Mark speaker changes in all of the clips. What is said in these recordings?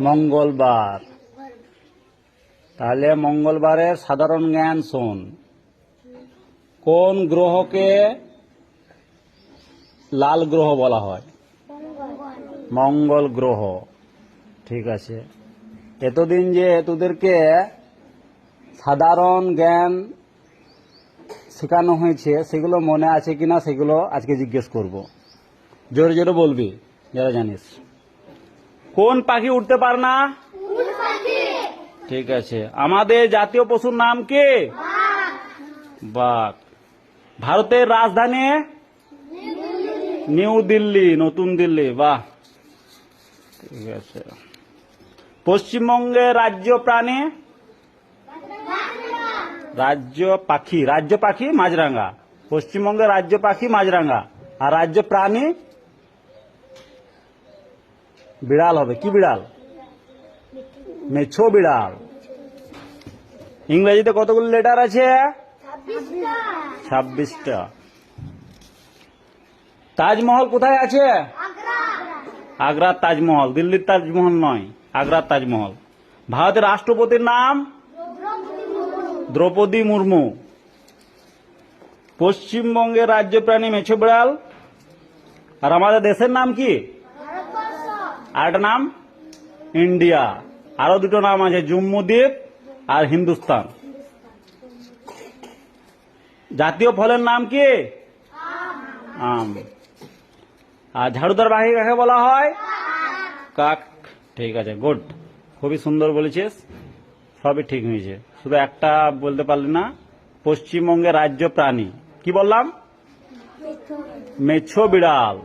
Speaker 1: মঙ্গলবার। তাহলে মঙ্গলবারের সাধারণ জ্ঞান শোন। কোন গ্রহকে লাল গ্রহ বলা হয়? মঙ্গল গ্রহ। ঠিক আছে। এতদিন যে তোদেরকে সাধারণ জ্ঞান শেখানো হয়েছে, সেগুলো মনে আছে কিনা সেগুলো আজকে জিজ্ঞেস করব। জোরে জোরে বলবি, যারা জানিস। কোন পাখি উঠতে পারে না? ঠিক আছে। আমাদের জাতীয় পশুর নাম কি? বাঘ। ভারতের রাজধানী? নিউ দিল্লি, নতুন দিল্লি। বাহ। ঠিক আছে। পশ্চিমবঙ্গের রাজ্য প্রাণী? রাজ্য পাখি। রাজ্য পাখি মাঝরাঙ্গা পশ্চিমবঙ্গের রাজ্য পাখি মাঝরাঙ্গা আর রাজ্য প্রাণী? বিড়াল হবে। কি বিড়াল? মেছো বিড়াল। ইংরেজিতে কতগুলো লেটার আছে? ছাব্বিশটা। তাজমহল কোথায় আছে? আগ্রার তাজমহল, দিল্লির তাজমহল নয়, আগ্রার তাজমহল। ভারতের রাষ্ট্রপতির নাম? দ্রৌপদী মুর্মু। পশ্চিমবঙ্গের রাজ্য প্রাণী মেছো বিড়াল। আর আমাদের দেশের নাম কি? আর একটা নাম ইন্ডিয়া। আরও দুটো নাম আছে জম্মু দ্বীপ আর হিন্দুস্তান। জাতীয় ফলের নাম কি? আম। আর ঝাড়ুদার পাখি কাকে বলা হয়? কাক। ঠিক আছে গুড। খুবই সুন্দর বলেছিস। সবই ঠিক হয়েছে। শুধু একটা বলতে পারলি না পশ্চিমবঙ্গের রাজ্য প্রাণী। কি বললাম? মেছো বিড়াল।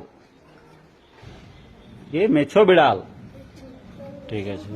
Speaker 1: কি মেছো বিড়াল ঠিক আছে